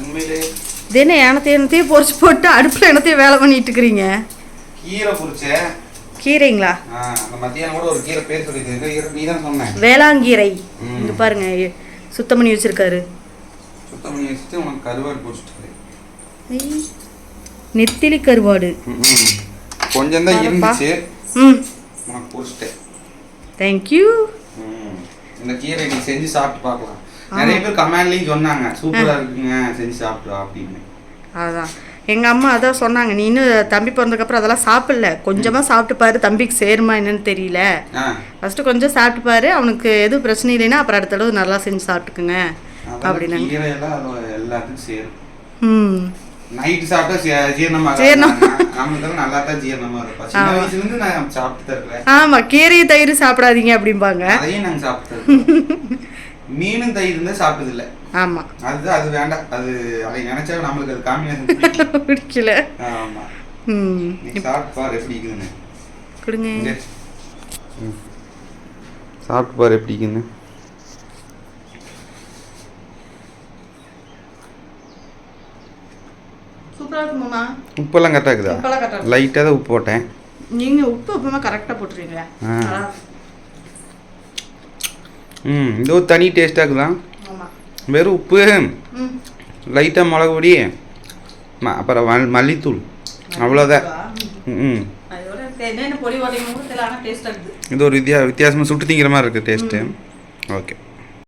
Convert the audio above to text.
உண்மையிலே. இது என்ன எனத்தையும் எனத்தையும் பொரிச்சு போட்டு அடுப்பில் எனத்தையும் வேலை பண்ணிட்டு இருக்கிறீங்க. கீரை புரிச்சேன் கீரைங்களா? ஆ, அந்த மத்தியானம் கூட ஒரு கீரை பேர் சொல்லிட்டு நீ தான் சொன்னேன். வேளாங்கீரை. இங்க பாருங்க சுத்தம் பண்ணி வச்சிருக்காரு. சுத்தம் பண்ணி வச்சுட்டு உனக்கு கருவாடு பிடிச்சிட்டு ஐ, நெத்திலி கருவாடு. கொஞ்சம் தான். இருந்துச்சு. ம். உனக்கு பிடிச்சிட்டேன் தேங்க்யூ. இந்த கீரை நீ செஞ்சு சாப்பிட்டு பார்க்கலாம். நிறைய பேர் கமெண்ட்லயும் சொன்னாங்க சூப்பரா இருக்குங்க செஞ்சு சாப்பிட்டு வா அப்படின்னு. அதான். எங்கள் அம்மா அதான் சொன்னாங்க நீ இன்னும் தம்பி பிறந்ததுக்கப்புறம் அதெல்லாம் சாப்பிடல. கொஞ்சமாக சாப்பிட்டு பாரு தம்பிக்கு சேருமா என்னன்னு தெரியல. ஃபஸ்ட்டு கொஞ்சம் சாப்பிட்டு பாரு அவனுக்கு எதுவும் பிரச்சனை இல்லைன்னா அப்புறம் அடுத்த தடவை நல்லா செஞ்சு சாப்பிட்டுக்குங்க அப்படின்னாங்க எல்லாத்துக்கும் சேரும். ம். நைட்டு சாப்பிட்டா ஜீரணமா நல்லா தான் ஜீரணமா இருக்கும். சின்ன ஆமா. வயசுல இருந்து நான் சாப்பிட்டு தான் இருக்கிறேன் ஆமாம் கீரை தயிர் சாப்பிடாதீங்க அப்படிம்பாங்க. அதையும் நாங்க சாப்பிட்டு இருக்கோம். மீனும் தயிர் இருந்தா சாப்பிட்டது இல்ல ஆமாம் அது அது வேண்டாம். அது அதை நினைச்சா நம்மளுக்கு அது காம்பினேஷன் பிடிக்கல. ஆமா. ம். சாப்பிட்டு பாரு எப்படி கொடுங்க. ம். சாப்பிட்டு பாரு எப்படி இருக்குன்னு உப்பெல்லாம் கரெக்டாக இருக்குதா. லைட்டாக தான் உப்பு போட்டேன். நீங்கள் உப்பு எப்பவுமே கரெக்டாக போட்டுருவீங்க ஆ. ம் இது ஒரு தனி டேஸ்ட்டாக இருக்குதா ஆமாம் வெறும் உப்பு லைட்டாக மிளகு பொடி ம- அப்புறம் மல்- மல்லித்தூள். அவ்வளோதான் ம். இது ஒரு வித்தியா வித்தியாசமாக சுட்டு திங்கிற மாதிரி இருக்குது டேஸ்ட்டு ஓகே.